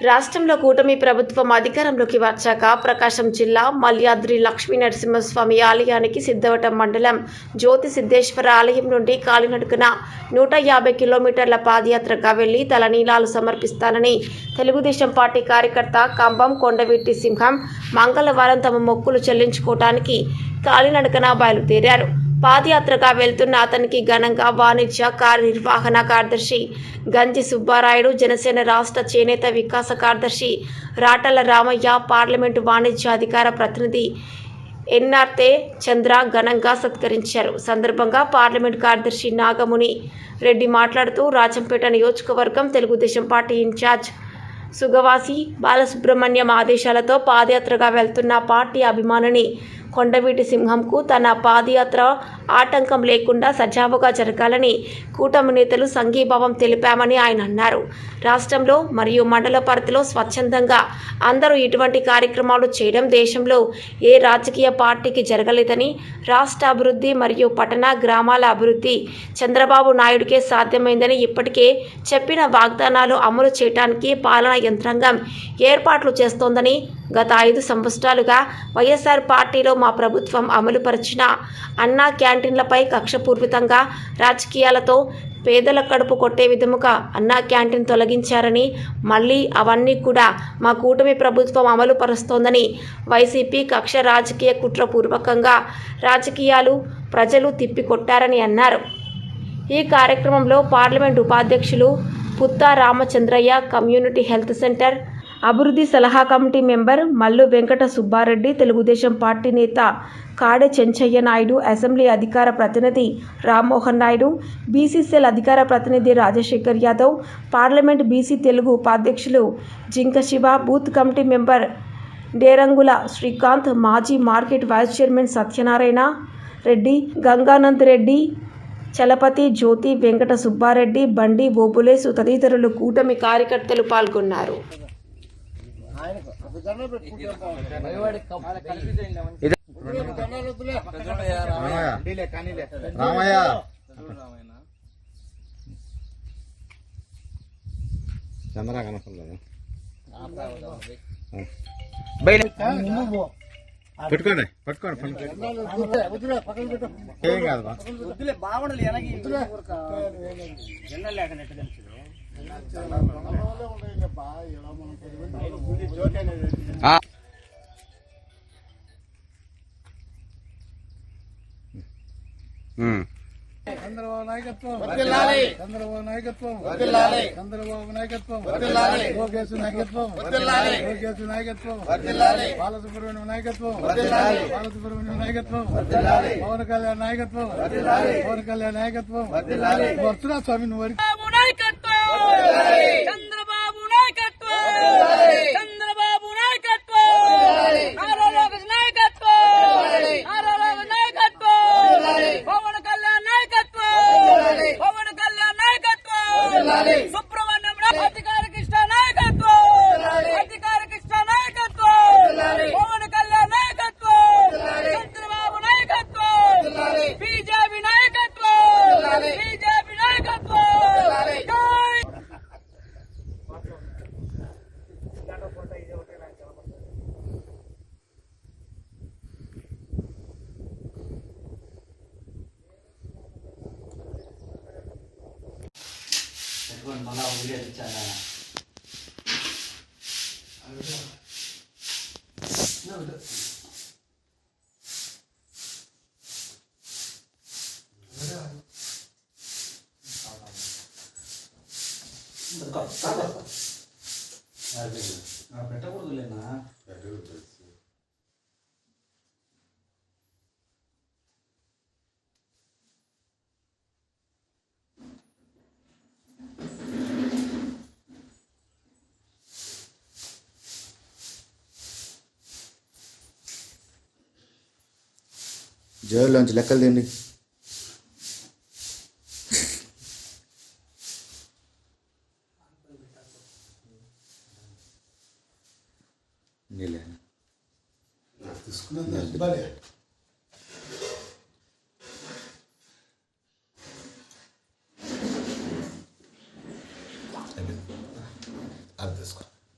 రాష్ట్రంలో కూటమి ప్రభుత్వం అధికారంలోకి వచ్చాక ప్రకాశం జిల్లా మల్యాద్రి లక్ష్మీ నరసింహస్వామి ఆలయానికి సిద్ధవటం మండలం జ్యోతి సిద్ధేశ్వర ఆలయం నుండి కాలినడకన నూట యాభై కిలోమీటర్ల పాదయాత్రగా వెళ్ళి తలనీలాలు సమర్పిస్తానని తెలుగుదేశం పార్టీ కార్యకర్త కంబం కొండవీటి సింహం మంగళవారం తమ మొక్కులు చెల్లించుకోవటానికి కాలినడకన బయలుదేరారు. పాదయాత్రగా వెళ్తున్న అతనికి ఘనంగా వాణిజ్య కార్యనిర్వహణ కార్యదర్శి గంజి సుబ్బారాయుడు జనసేన రాష్ట్ర చేనేత వికాస కార్యదర్శి రాటల రామయ్య పార్లమెంటు వాణిజ్య అధికార ప్రతినిధి ఎన్ఆర్తే చంద్ర ఘనంగా సత్కరించారు. సందర్భంగా పార్లమెంట్ కార్యదర్శి నాగముని రెడ్డి మాట్లాడుతూ రాజంపేట నియోజకవర్గం తెలుగుదేశం పార్టీ ఇన్ఛార్జ్ సుగవాసి బాలసుబ్రహ్మణ్యం ఆదేశాలతో పాదయాత్రగా వెళ్తున్న పార్టీ అభిమానిని కొండవీటి సింహంకు తన పాదయాత్ర ఆటంకం లేకుండా సజావుగా జరగాలని కూటమి నేతలు సంఘీభావం తెలిపామని ఆయన అన్నారు. రాష్ట్రంలో మరియు మండల పరిధిలో స్వచ్ఛందంగా అందరూ ఇటువంటి కార్యక్రమాలు చేయడం దేశంలో ఏ రాజకీయ పార్టీకి జరగలేదని రాష్ట్ర అభివృద్ధి మరియు పట్టణ గ్రామాల అభివృద్ధి చంద్రబాబు నాయుడికే సాధ్యమైందని ఇప్పటికే చెప్పిన వాగ్దానాలు అమలు చేయడానికి పాలన యంత్రాంగం ఏర్పాట్లు చేస్తోందని గత ఐదు సంవత్సరాలుగా వైఎస్ఆర్ పార్టీలో మా ప్రభుత్వం అమలుపరిచిన అన్నా క్యాంటీన్లపై కక్షపూర్వితంగా రాజకీయాలతో పేదల కడుపు కొట్టే విధముగా అన్నా క్యాంటీన్ తొలగించారని మళ్ళీ అవన్నీ కూడా మా కూటమి ప్రభుత్వం అమలు పరుస్తోందని వైసీపీ కక్ష రాజకీయ కుట్రపూర్వకంగా రాజకీయాలు ప్రజలు తిప్పికొట్టారని అన్నారు. ఈ కార్యక్రమంలో పార్లమెంట్ ఉపాధ్యక్షులు Putta Ramachandraiah community health centre. అభివృద్ధి సలహా committee member Mallu Venkata Subba Reddy Telugu Desam party నేత కాడె చెంచయ్య నాయుడు అసెంబ్లీ అధికార ప్రతినిధి రామ్మోహన్ నాయుడు బీసీసీఎల్ అధికార ప్రతినిధి రాజశేఖర్ యాదవ్ పార్లమెంట్ బీసీ తెలుగు ఉపాధ్యక్షులు Jinka Siva booth committee member Derangula Srikanth మాజీ market vice chairman Satyanarayana Reddy Gangananda Reddy Chalapathi Jyothi Venkata Subba Reddy Bandi Obulesu తదితరులు కూటమి కార్యకర్తలు పాల్గొన్నారు. రామయ్య. చంద్ర కనపడలేదు? పెట్టుకోండి పట్టుకోండి ఏం కాదు బా. చంద్రబాబు నాయకత్వం చంద్రబాబు నాయకత్వం చంద్రబాబు నాయకత్వం లోకేష్ నాయకత్వం లోకేష్ నాయకత్వం బాలసుబ్రహ్మణ్యం నాయకత్వం బాలసుబ్రహ్మణ్యం నాయకత్వం పవన్ కళ్యాణ్ నాయకత్వం పవన్ కళ్యాణ్ నాయకత్వం వస్తున్నా స్వామి నువ్వు నాయకత్వం పెట్టుకొని మళ్ళీ ఊరే తెచ్చాను పెట్టకూడదులేనా పెట్టకూడదు జైల్లోంచి లెక్కలు తిండి నీళ్ళే తీసుకున్నా